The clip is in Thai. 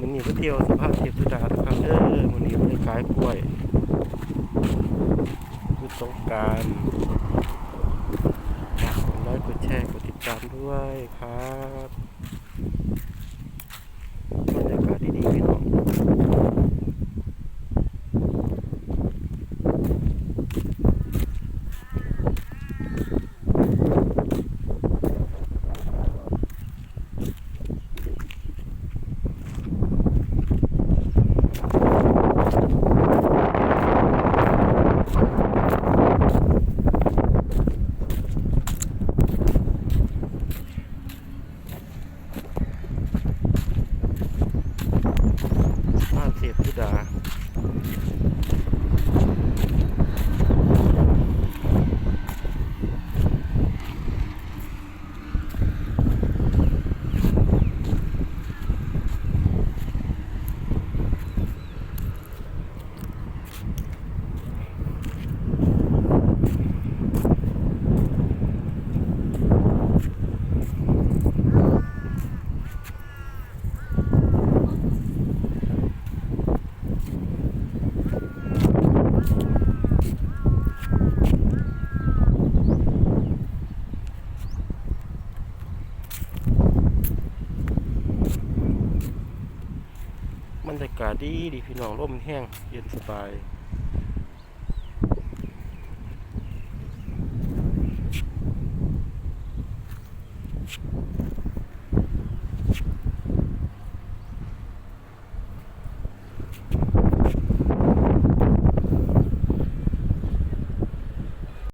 มันนี่ก็เที่ยวสภาพเทพสุดาครับเออมันนี่มันขายกล้วยคือสงการฝากกดไลค์กดแชร์กดติดตามด้วยครับบรรยากาศดีๆพี่น้อง บ้านเทพธิดาากาศดีดีพี่น้องร่มแห้งเย็นสบาย